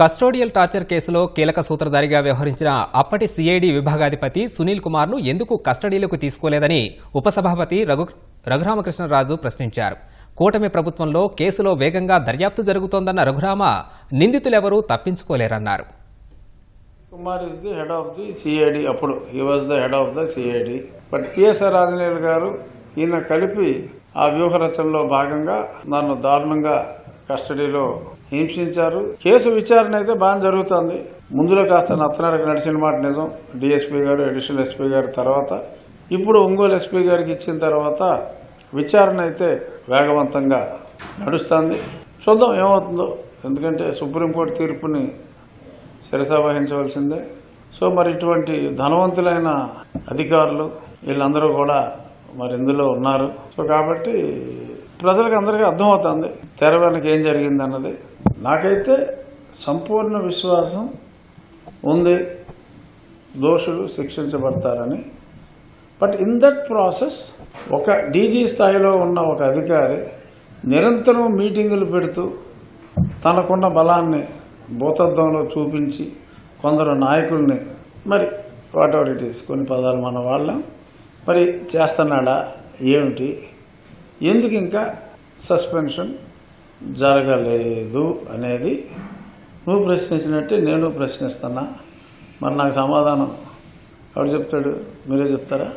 Custodial torture కేసులో కీలక సూత్రధారిగా వ్యవహరించిన అప్పటి సిఐడి విభాగాధిపతి సునీల్ కుమార్ను ఎందుకు కస్టడీలోకి తీసుకోలేదని ఉపసభాపతి రఘు రఘురామకృష్ణరాజు ప్రశ్నించారు. కూటమి ప్రభుత్వంలో కేసులో వేగంగా దర్యాప్తు జరుగుతోందన్న రఘురామ నిందితులెవరూ తప్పించుకోలేరన్నారు. Kumar is the head of the CID అప్పుడు. He was the head of the CID but PSR Anjaneyulu గారు ఈయన కలిపి ఆ వ్యూహ రచనలో భాగంగా నన్ను దారుణంగా కస్టడీలో హింసించారు. కేసు విచారణ అయితే బాగా జరుగుతుంది. ముందులో కాస్త నత్తనరకు నడిచిన మాట నిజం. డిఎస్పీ గారు అడిషనల్ ఎస్పీ గారు తర్వాత ఇప్పుడు ఒంగోలు ఎస్పీ గారికి ఇచ్చిన తర్వాత విచారణ అయితే వేగవంతంగా నడుస్తుంది. చూద్దాం ఏమవుతుందో. ఎందుకంటే సుప్రీంకోర్టు తీర్పుని శిరస వహించవలసిందే. సో మరి ఇటువంటి ధనవంతులైన అధికారులు వీళ్ళందరూ కూడా మరి ఇందులో ఉన్నారు. సో కాబట్టి ప్రజలకు అందరికీ అర్థమవుతుంది తెర వెనక ఏం జరిగింది అన్నది నాకైతే సంపూర్ణ విశ్వాసం ఉంది దోషులు శిక్షించబడతారని. బట్ ఇన్ దట్ ప్రాసెస్ ఒక డీజీ స్థాయిలో ఉన్న ఒక అధికారి నిరంతరం మీటింగులు పెడుతూ తనకున్న బలాన్ని భూతత్వంలో చూపించి కొందరు నాయకుల్ని మరి వాట్ ఎవర్ ఇట్ ఈస్ కొన్ని పదాలు మన వాళ్ళం మరి చేస్తున్నాడా ఏమిటి? ఎందుకు ఇంకా సస్పెన్షన్ జరగలేదు అనేది నువ్వు ప్రశ్నించినట్టే నేను ప్రశ్నిస్తున్నా. మరి నాకు సమాధానం ఎవడు చెప్తాడు? మీరే చెప్తారా?